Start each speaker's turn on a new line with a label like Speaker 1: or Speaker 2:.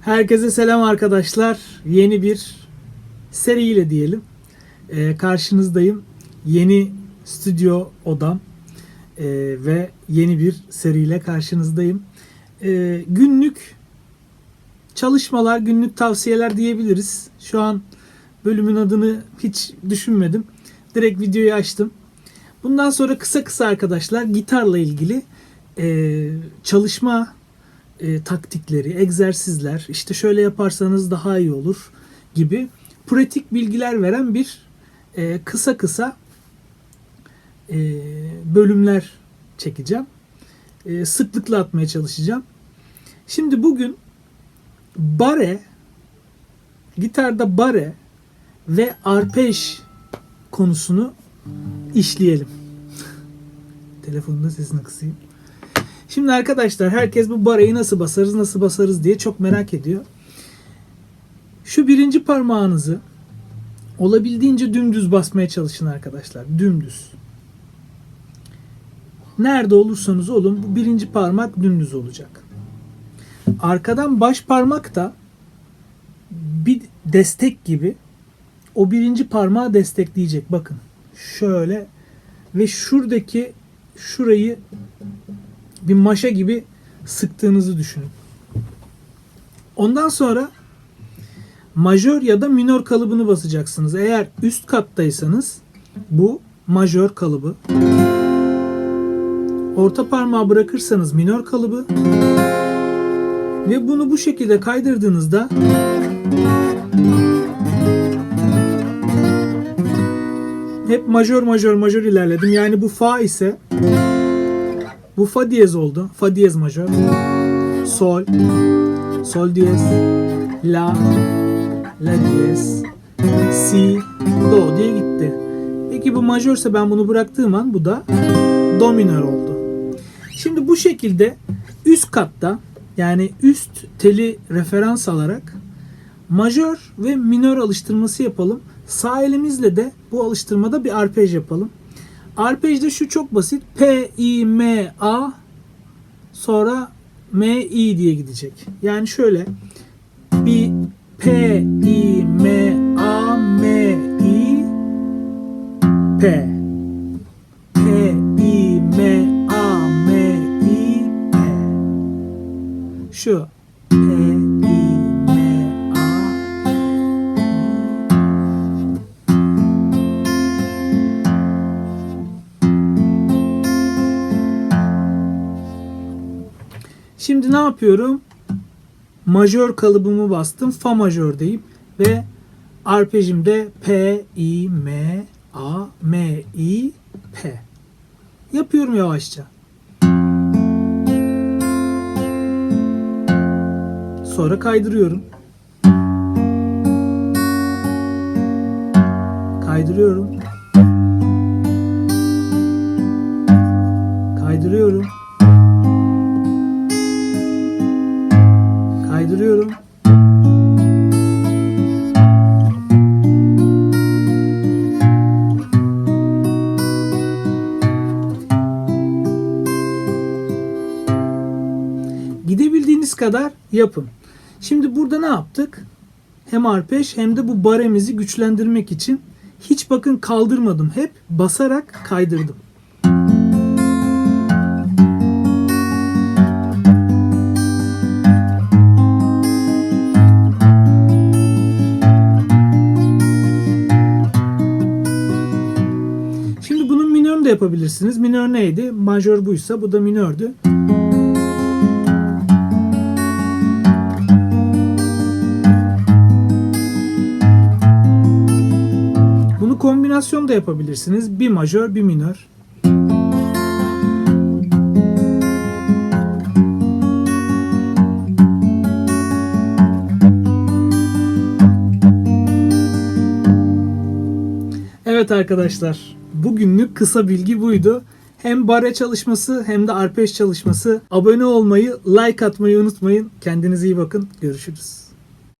Speaker 1: Herkese selam arkadaşlar. Yeni bir seriyle diyelim. Ee, karşınızdayım. Yeni stüdyo odam ee, ve yeni bir seriyle karşınızdayım. Ee, günlük çalışmalar, günlük tavsiyeler diyebiliriz. Şu an bölümün adını hiç düşünmedim. Direkt videoyu açtım. Bundan sonra kısa kısa arkadaşlar gitarla ilgili ee, çalışma e, taktikleri, egzersizler, işte şöyle yaparsanız daha iyi olur gibi pratik bilgiler veren bir e, kısa kısa e, bölümler çekeceğim. E, sıklıkla atmaya çalışacağım. Şimdi bugün bare, gitarda bare ve arpej konusunu işleyelim. Telefonun da sesini kısayım. Şimdi arkadaşlar herkes bu barayı nasıl basarız nasıl basarız diye çok merak ediyor. Şu birinci parmağınızı olabildiğince dümdüz basmaya çalışın arkadaşlar. Dümdüz. Nerede olursanız olun bu birinci parmak dümdüz olacak. Arkadan baş parmak da bir destek gibi o birinci parmağı destekleyecek. Bakın şöyle ve şuradaki şurayı bir maşa gibi sıktığınızı düşünün. Ondan sonra majör ya da minör kalıbını basacaksınız. Eğer üst kattaysanız bu majör kalıbı. Orta parmağı bırakırsanız minör kalıbı. Ve bunu bu şekilde kaydırdığınızda hep majör majör majör ilerledim. Yani bu fa ise bu fa diyez oldu. Fa diyez majör. Sol. Sol diyez. La. La diyez. Si. Do diye gitti. Peki bu majörse ben bunu bıraktığım an bu da do minör oldu. Şimdi bu şekilde üst katta yani üst teli referans alarak majör ve minör alıştırması yapalım. Sağ elimizle de bu alıştırmada bir arpej yapalım. Arpejde şu çok basit. P, I, M, A sonra M, I diye gidecek. Yani şöyle bir P, I, M, A, M, I, P. P, I, M, A, M, I, P. Şu. Şimdi ne yapıyorum? Majör kalıbımı bastım. Fa majör deyip ve arpejimde P, I, M, A, M, I, P. Yapıyorum yavaşça. Sonra kaydırıyorum. Kaydırıyorum. Kaydırıyorum. Kaydırıyorum. Gidebildiğiniz kadar yapın. Şimdi burada ne yaptık? Hem arpej hem de bu baremizi güçlendirmek için hiç bakın kaldırmadım. Hep basarak kaydırdım. Yapabilirsiniz. Minör neydi? Majör buysa bu da minördü. Bunu kombinasyon da yapabilirsiniz. Bir majör, bir minör. Evet arkadaşlar, bugünlük kısa bilgi buydu. Hem bare çalışması hem de arpej çalışması. Abone olmayı, like atmayı unutmayın. Kendinize iyi bakın. Görüşürüz.